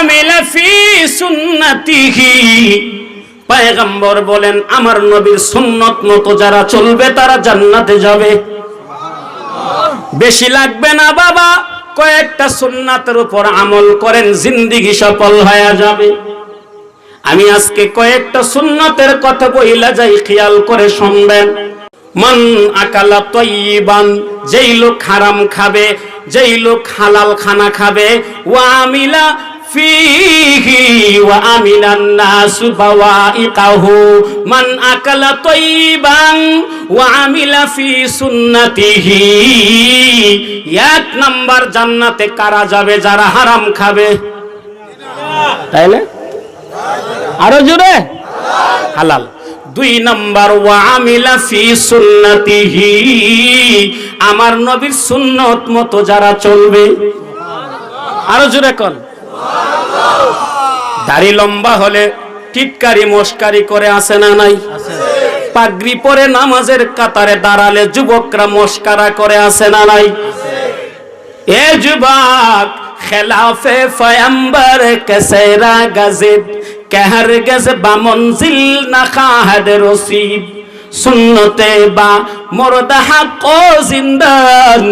আমিলা ফি সুন্নতিহি। পায়গাম্বর বলেন, আমার নবীর সুন্নত মতো যারা চলবে, তারা জান্নাতে যাবে। বেশি লাগবে না বাবা, কয়েকটা সুন্নাতের উপর আমল করেন, জিন্দিগি সফল হয়ে যাবে। আমি আজকে কয়েকটা সুন্নতের কথা বইলা যাই, খেয়াল করে শুনবেন। মন আকালা তৈবান, যেই লোক হারাম খাবে, যেই লোক হালাল খানা খাবে ওয়ামিলা আমিলান নাসু বাওয়াইকাহু মান আকালা তৈবান ওয়া আমিলা ফি সুন্নতিহি এক নাম্বার জান্নাতে কারা যাবে? যারা হারাম খাবে। তাইলে আরও জোরে? হালাল। দুই নাম্বার ওয়া আমিলা ফি সুন্নতিহি। আমার নবীর সুন্নত মতো যারা চলবে। আরও জোরে কোন। দাড়ি লম্বা হলে টিটকারি মস্কারি করে আসে না নাই? পাগড়ি পরে নামাজের কাতারে দাঁড়ালে যুবকরা মস্কারা করে আসে না নাই? এ যুবক, খেলাফে ফয়াম্বর কেসেরা গাজিব কেহার গেছে বামন জিল না খাহাদের রসিব। সুন্নতে বা মরদ হাক জিন্দান,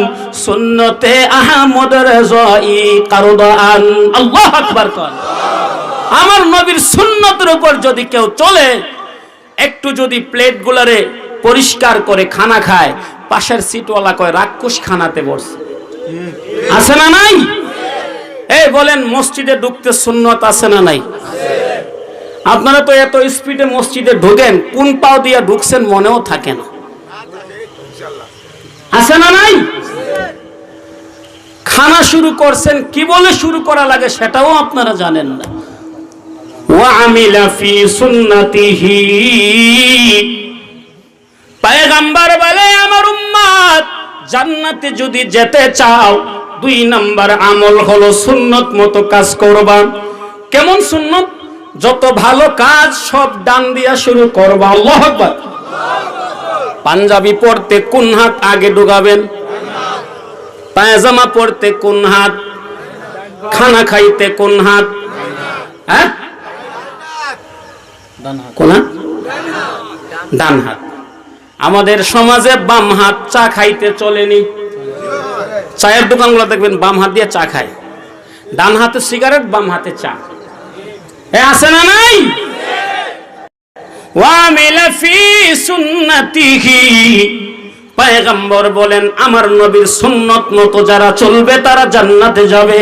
সুন্নতে আহমদ রেজাই কারদান। আল্লাহ আকবার কর আমার নবীর সুন্নতের উপর যদি কেউ চলে, একটু যদি প্লেট গুলারে পরিষ্কার করে খানা খায়, পাশের সিটওয়ালা কয়, রাক্ষস খানাতে বসে আছে না নাই? এই বলেন, মসজিদে ঢুকতে সুন্নত আছে না নাই? আপনারা তো এত স্পিডে মসজিদে ঢোকেন, কোন পাও দিয়ে ঢুকছেন মনেও থাকে না। আছে না নাই? খানা শুরু করছেন, কি বলে শুরু করা লাগে সেটাও আপনারা জানেন না। বলে, আমার জান্নাতে যদি যেতে চাও, দুই নাম্বার আমল হলো সুন্নত মতো কাজ কেমন সুন্নত? যত ভালো কাজ সব ডান দিয়া শুরু করবা। আল্লাহ আকবার। পাঞ্জাবি পড়তে কোন হাত আগে ঢুকাবেন পায়জামা পড়তে কোন হাত? খানা খাইতে কোন হাত? হ্যাঁ? কোন ডান হাত। আমাদের সমাজে বাম হাত চা খাইতে চলেনি। চায়ের দোকানগুলো দেখবেন বাম হাত দিয়ে চা খায়। ডান হাতে সিগারেট বাম হাতে চা। আছে না নাই? পয়গম্বর বলেন, আমার নবীর সুন্নত মতো যারা চলবে, তারা জান্নাতে যাবে।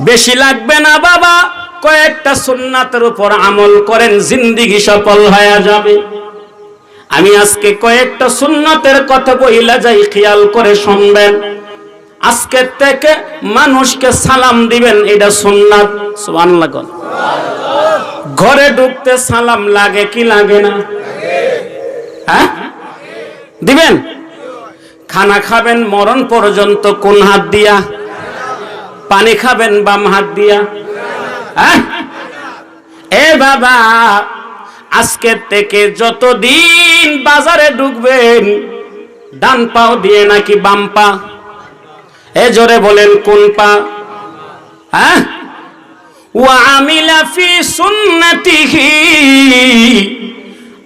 বেশি লাগবে না বাবা, কয়েকটা সুন্নাতের উপর আমল করেন, জিন্দিগি সফল হয়ে যাবে। আমি আজকে কয়েকটা সুন্নতের কথা বইলা যাই, খেয়াল করে শুনবেন। আজকে থেকে মানুষকে সালাম দিবেন, এটা সুন্নাত। সুবহানাল্লাহ ঘরে ঢুকতে সালাম লাগে কি লাগে না? হ্যাঁ? দিবেন? খানা খাবেন, মরণ পর্যন্ত কোন হাত দিয়া? পানি খাবেন, বাম হাত দিয়া? হ্যাঁ? এ বাবা আজকের থেকে যতদিন বাজারে ঢুকবেন, ডান পাও দিয়ে নাকি বাম পা? এ জোরে বলেন, কোন পা? হ্যাঁ?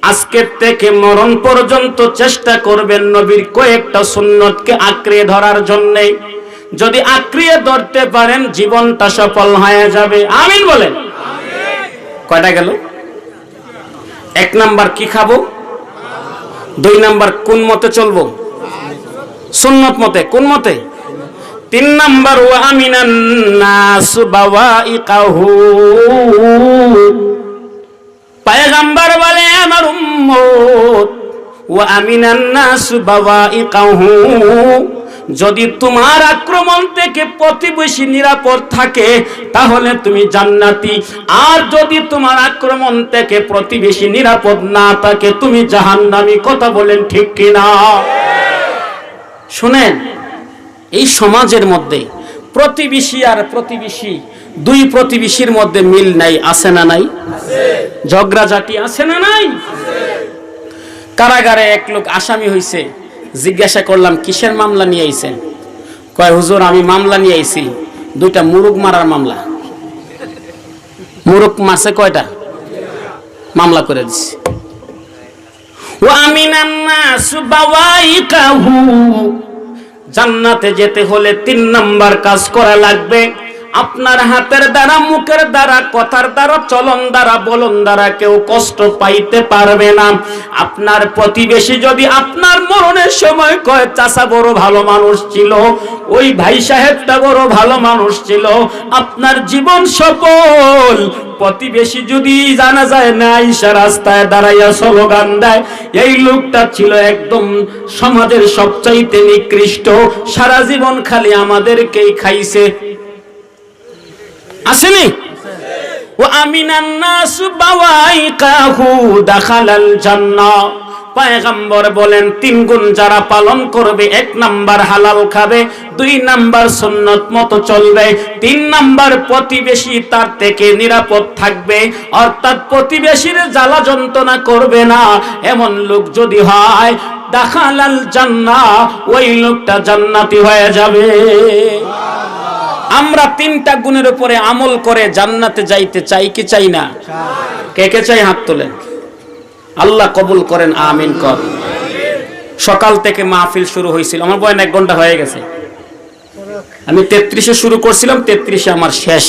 আজকের থেকে মরণ পর্যন্ত চেষ্টা করবেন নবীর কয়েকটা সুন্নতকে আঁকড়ে ধরার জন্য। যদি আঁকড়িয়ে ধরতে পারেন, জীবনটা সফল হয়ে যাবে। আমিন বলেন। কয়টা গেল? এক নাম্বার কি খাব? দুই নাম্বার কোন মতে চলবো? সুন্নত মতে। কোন মতে? তিন নাম্বার ও আমিনান বলে, আমার উম্মত ও আমিনান নাস বাওয়াইকাহু। যদি তোমার আক্রমণ থেকে প্রতিবেশী নিরাপদ থাকে, তাহলে তুমি জান্নাতি। আর যদি তোমার আক্রমণ থেকে প্রতিবেশী নিরাপদ না থাকে, তুমি জাহান্নামি। কথা বলেন ঠিক কিনা? শুনেন এই সমাজের মধ্যে প্রতিবেশী আর প্রতিবেশী, দুই প্রতিবেশীর মধ্যে মিল নাই, আছে না নাই? ঝগড়াঝাটি আছে না নাই? কারাগারে এক লোক আসামি হইছে, জিজ্ঞাসা করলাম, কিসের মামলা নিয়ে আইছেন? কয়, হুজুর, আমি মামলা নিয়ে আইছি, দুইটা মুরুগ মারার মামলা। মুরুগ মারছে কয়টা? মামলা করে দিচ্ছে জান্নাতে যেতে হলে তিন নাম্বার কাজ করা লাগবে। আপনার হাতের দ্বারা, মুখের দ্বারা, কথার দ্বারা, চলন দ্বারা, বলন দ্বারা কেউ কষ্ট পাইতে পারবে না। আপনার প্রতিবেশী যদি আপনার মরণের সময় কয় চাষা বড় ভালো মানুষ ছিল, ওই ভাই সাহেবটা বড় ভালো মানুষ ছিল, আপনার জীবন সফল। প্রতিবেশী যদি জানা যায় না ঈশা রাস্তায় দাঁড়াইয়া স্লোগান দেয়, এই লোকটা ছিল একদম সমাজের সবচাইতে নিকৃষ্ট, সারা জীবন খালি আমাদেরকেই খাইছে। আসেনি? ও আমিনান নাসু বাওয়াইকাহু দাখালাল জান্নাহ। পায়গাম্বর বলেন, তিন গুণ যারা পালন করবে, এক নাম্বার হালাল খাবে, দুই নাম্বার সুন্নত মতো চলবে, তিন নাম্বার প্রতিবেশী তার থেকে নিরাপদ থাকবে, অর্থাৎ প্রতিবেশীর জ্বালা যন্ত্রণা করবে না। এমন লোক যদি হয়, দাখালাল জান্নাহ, ওই লোকটা জান্নাতি হয়ে যাবে। আমরা তিনটা গুণের উপরে আমল করে জান্নাতে যাইতে চাই, কি চাই না? কে কে চাই হাত তোলেন? আল্লাহ কবুল করেন, আমিন কর। সকাল থেকে মাহফিল শুরু হয়েছিল। আমার বয়ন এক ঘণ্টা হয়ে গেছে। আমি তেত্রিশে শুরু করছিলাম, তেত্রিশে আমার শেষ।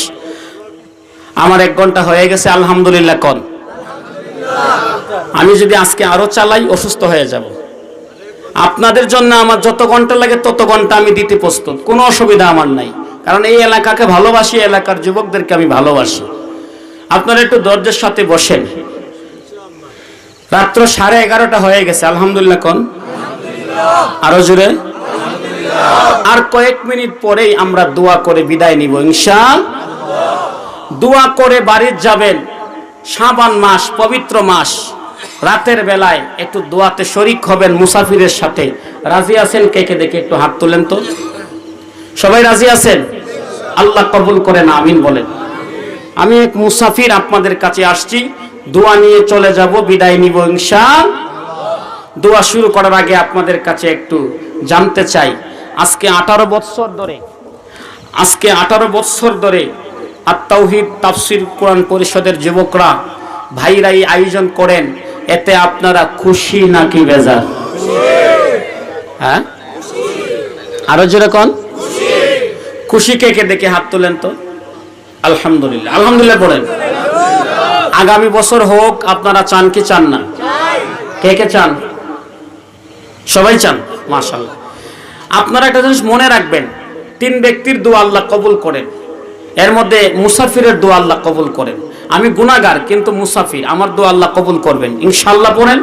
আমার এক ঘণ্টা হয়ে গেছে, আলহামদুলিল্লাহ কন আমি যদি আজকে আরও চালাই, অসুস্থ হয়ে যাব। আপনাদের জন্য আমার যত ঘণ্টা লাগে তত ঘণ্টা আমি দিতে প্রস্তুত। কোনো অসুবিধা আমার নাই। কারণ এই এলাকাকে ভালোবাসি এলাকার যুবকদেরকে আমি ভালোবাসি। আপনারা একটু দরজার সাথে বসেন। রাত্র সাড়ে এগারোটা হয়ে গেছে আলহামদুলিল্লাহ কোন? আরও জুড়ে আর কয়েক মিনিট পরেই আমরা দোয়া করে বিদায় নিব ইনশা দোয়া করে বাড়ির যাবেন সাবান মাস পবিত্র মাস। রাতের বেলায় একটু দোয়াতে শরিক হবেন মুসাফিরের সাথে। রাজি আছেন কে কে দেখে একটু হাত তোলেন তো। সবাই রাজি আছেন? আল্লাহ কবুল করেন, আমিন বলেন। আমি এক মুসাফির আপনাদের কাছে আসছি। দোয়া নিয়ে চলে যাব, বিদায় নিব ইনশা দোয়া শুরু করার আগে আপনাদের কাছে একটু জানতে চাই। আজকে আঠারো বৎসর ধরে, আজকে আঠারো বৎসর ধরে আত্মাউহিদ তাফসির কোরআন পরিষদের যুবকরা, ভাইরা এই আয়োজন করেন। এতে আপনারা খুশি নাকি বেজার? হ্যাঁ? আরও যেরকম খুশি কে কে দেখে হাত তোলেন তো? আলহামদুলিল্লাহ। আলহামদুলিল্লাহ পড়েন আগামী বছর হোক, আপনারা চান কি চান না? কে কে চান? সবাই চান মাশাল্লাহ আপনারা একটা জিনিস মনে রাখবেন, তিন ব্যক্তির দোয়া আল্লাহ কবুল করেন। এর মধ্যে মুসাফিরের দোয়া আল্লাহ কবুল করেন। আমি গুনাগার কিন্তু মুসাফির, আমার দোয়া আল্লাহ কবুল করবেন। ইনশাল্লাহ পড়েন?